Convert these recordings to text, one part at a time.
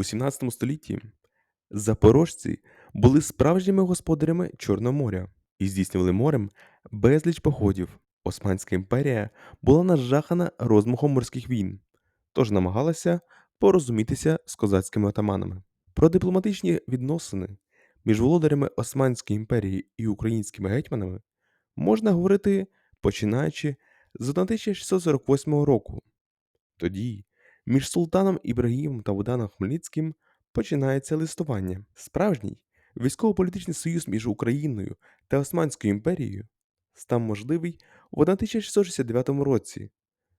У 17 столітті запорожці були справжніми господарями Чорного моря і здійснювали морем безліч походів. Османська імперія була нажахана розмахом морських війн, тож намагалася порозумітися з козацькими отаманами. Про дипломатичні відносини між володарями Османської імперії і українськими гетьманами можна говорити починаючи з 1648 року. Тоді між султаном Ібрагімом та Богданом Хмельницьким починається листування. Справжній військово-політичний союз між Україною та Османською імперією став можливий в 1669 році,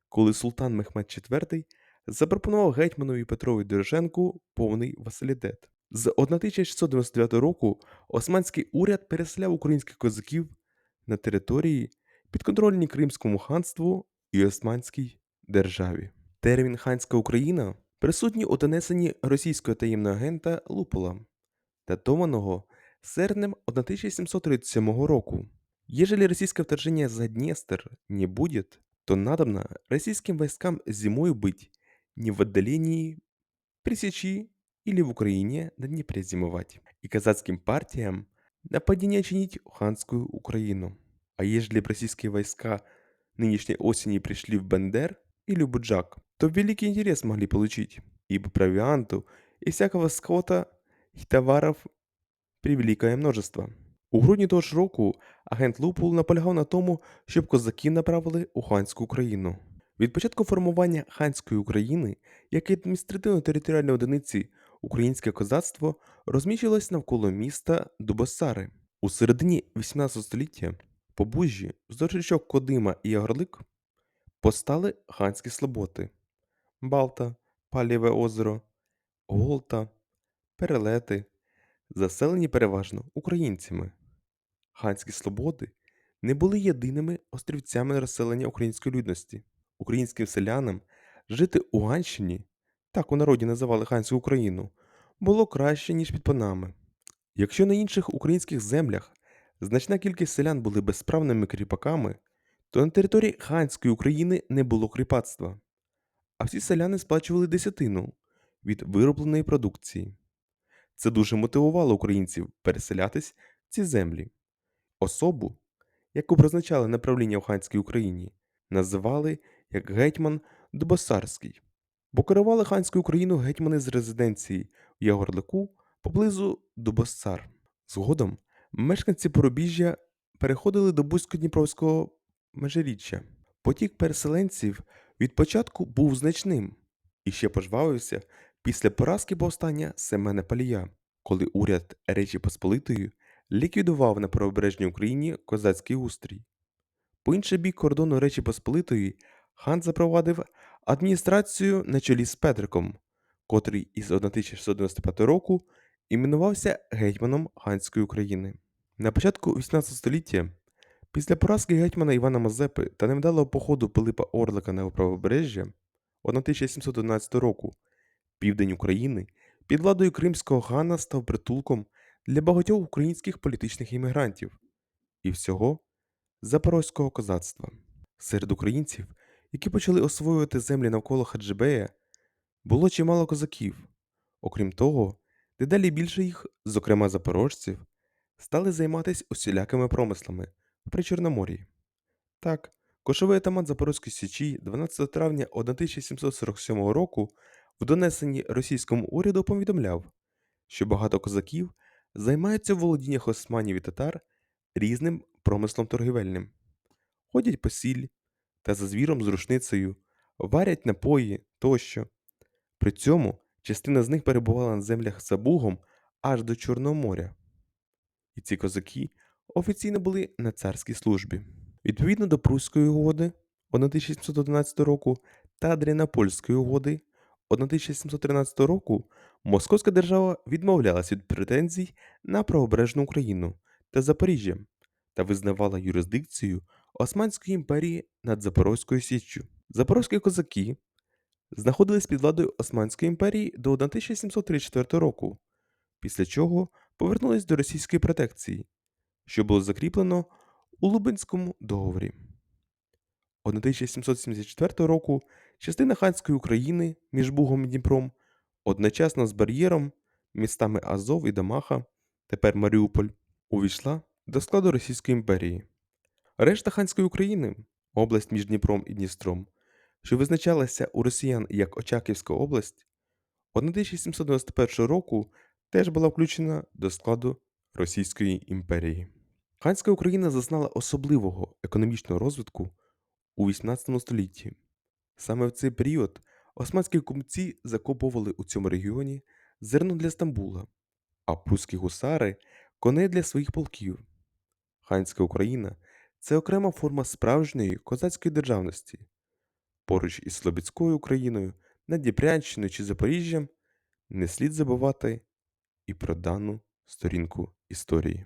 коли султан Мехмед IV запропонував гетьманові Петрові Дорошенку повний василітет. З 1699 року османський уряд переселяв українських козаків на території, підконтрольні Кримському ханству і Османській державі. Термін ханська Україна присутній у донесенні російського таємного агента Лупола, датованого серпнем 1737 року. Ежели российское вторжение за Днестр не будет, то надобно российским войскам зимой быть не в отдалении при Сечи или в Украине на Днепре зимовать, и казацким партиям нападение чинить в ханскую Украину. А б российские войска нынешней осени пришли в Бендер или в Буджак, то великий интерес могли получить, ибо провианту и всякого скота и товаров превеликое множество. У грудні того ж року агент Лупул наполягав на тому, щоб козаків направили у ханську Україну. Від початку формування ханської України, як адміністративно-територіальної одиниці українське козацтво розміщувалось навколо міста Дубосари. У середині 18 століття по Бужжі, вздовж річок Кодима і Ягорлик постали ханські слоботи Балта, Палєве озеро, Голта, Перелети, заселені переважно українцями. Ханські слободи не були єдиними острівцями розселення української людності. Українським селянам жити у Ганщині, так у народі називали Ханську Україну, було краще, ніж під панами. Якщо на інших українських землях значна кількість селян були безправними кріпаками, то на території Ханської України не було кріпацтва, а всі селяни сплачували десятину від виробленої продукції. Це дуже мотивувало українців переселятись в ці землі. Особу, яку призначали на правління в ханській Україні, називали як гетьман Дубосарський, бо керували ханською Україною гетьмани з резиденції в Ягорлику поблизу Дубосар. Згодом мешканці Порубіжжя переходили до Бузько-Дніпровського межиріччя. Потік переселенців від початку був значним і ще пожвавився після поразки повстання Семена Палія, коли уряд Речі Посполитої ліквідував на правобережній Україні козацький устрій. По інший бік кордону Речі Посполитої хан запровадив адміністрацію на чолі з Петриком, котрий із 1695 року іменувався гетьманом ханської України. На початку 18 століття, після поразки гетьмана Івана Мазепи та невдалого походу Пилипа Орлика на правобережжя 1711 року, південь України під владою кримського хана став притулком для багатьох українських політичних іммігрантів і всього запорозького козацтва. Серед українців, які почали освоювати землі навколо Хаджибея, було чимало козаків. Окрім того, дедалі більше їх, зокрема запорожців, стали займатися усілякими промислами при Чорномор'ї. Так, кошовий атаман Запорозької Січі 12 травня 1747 року в донесенні російському уряду повідомляв, що багато козаків займаються в володіннях османів і татар різним промислом торгівельним, ходять по сіль та за звіром з рушницею, варять напої тощо. При цьому частина з них перебувала на землях за Бугом аж до Чорного моря. І ці козаки офіційно були на царській службі. Відповідно до Пруської угоди 1711 року та Адріанопольської угоди 1713 року Московська держава відмовлялась від претензій на правобережну Україну та Запоріжжя та визнавала юрисдикцію Османської імперії над Запорозькою Січчю. Запорозькі козаки знаходились під владою Османської імперії до 1734 року, після чого повернулись до російської протекції, що було закріплено у Лубенському договорі. 1774 року частина ханської України між Бугом і Дніпром Одночасно з бар'єром, містами Азов і Дамаха, тепер Маріуполь, увійшла до складу Російської імперії. Решта ханської України, область між Дніпром і Дністром, що визначалася у росіян як Очаківська область, 1791 року теж була включена до складу Російської імперії. Ханська Україна зазнала особливого економічного розвитку у 18 столітті. Саме в цей період османські купці закуповували у цьому регіоні зерно для Стамбула, а прусські гусари коней для своїх полків. Ханська Україна це окрема форма справжньої козацької державності. Поруч із Слобідською Україною, Надніпрянщиною чи Запоріжжям не слід забувати і про дану сторінку історії.